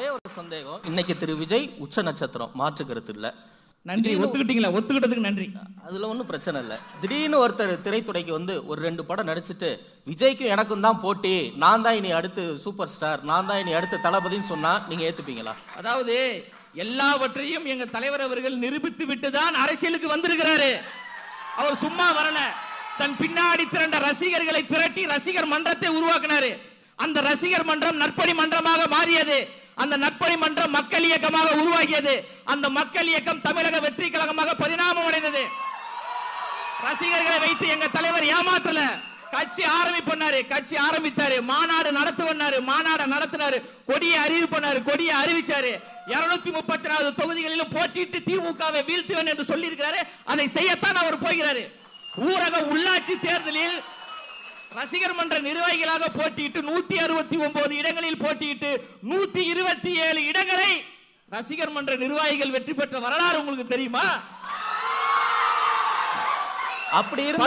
ஒரே ஒரு சந்தேகம். இன்னைக்கு திரு விஜய் உச்ச நட்சத்திரம் மாற்று கருத்து இல்ல. நன்றி. ஒத்துக்கிட்டீங்களா? ஒத்துக்கிட்டதுக்கு நன்றி. அதுல ஒன்றும் பிரச்சனை இல்லை. திடீர்னு ஒருத்தர் திரைத்துறைக்கு வந்து ஒரு ரெண்டு படம் நடிச்சிட்டு விஜய்க்கும் எனக்கும் தான் போட்டி. நான் தான் இனி அடுத்து சூப்பர் ஸ்டார். நான் தான் இனி அடுத்து தளபதின்னு சொன்னா நீங்க ஏத்துப்பீங்களா? அதாவது எல்லாவற்றையும் எங்க தலைவர் அவர்கள் நிரூபித்து விட்டுதான் அரசியலுக்கு வந்திருக்கிறாரு. அவர் சும்மா வரல. தன் பின்னாடி திரண்ட ரசிகர்களை திரட்டி ரசிகர் மன்றத்தை உருவாக்கினாரு. அந்த ரசிகர் மன்றம் நற்பணி மன்றமாக மாறியது. அந்த நட்பணி மன்றம் மக்கள் இயக்கமாக உருவாகியது. அந்த மக்கள் இயக்கம் தமிழக வெற்றி கழகமாக பரிணாமம் அடைந்தது. ரசிகர்களை வைத்து எங்க தலைவர் ஏமாத்தல. கட்சி ஆரம்பிப்பாரு கட்சி ஆரம்பித்தாரு. மாநாடு நடத்துவனாரு மாநாடு நடத்தினாரு. கொடியை அறிவு கொடியை அறிவிச்சாரு. இருநூத்தி முப்பத்தி நாலு தொகுதிகளிலும் போட்டியிட்டு திமுகவை வீழ்த்துவேன் என்று சொல்லி இருக்கிறாரு அதை செய்யத்தான் அவர் போகிறாரு. ஊரக உள்ளாட்சி தேர்தல் ரசிகர் மன்ற நிர்வாகிகளாக போட்டியிட்டு நூத்தி அறுபத்தி ஒன்பது இடங்களில் போட்டியிட்டு நூத்தி இருபத்தி ஏழு இடங்களை ரசிகர் மன்ற நிர்வாகிகள் வெற்றி பெற்ற வரலாறு உங்களுக்கு தெரியுமா? அப்படி இருந்தா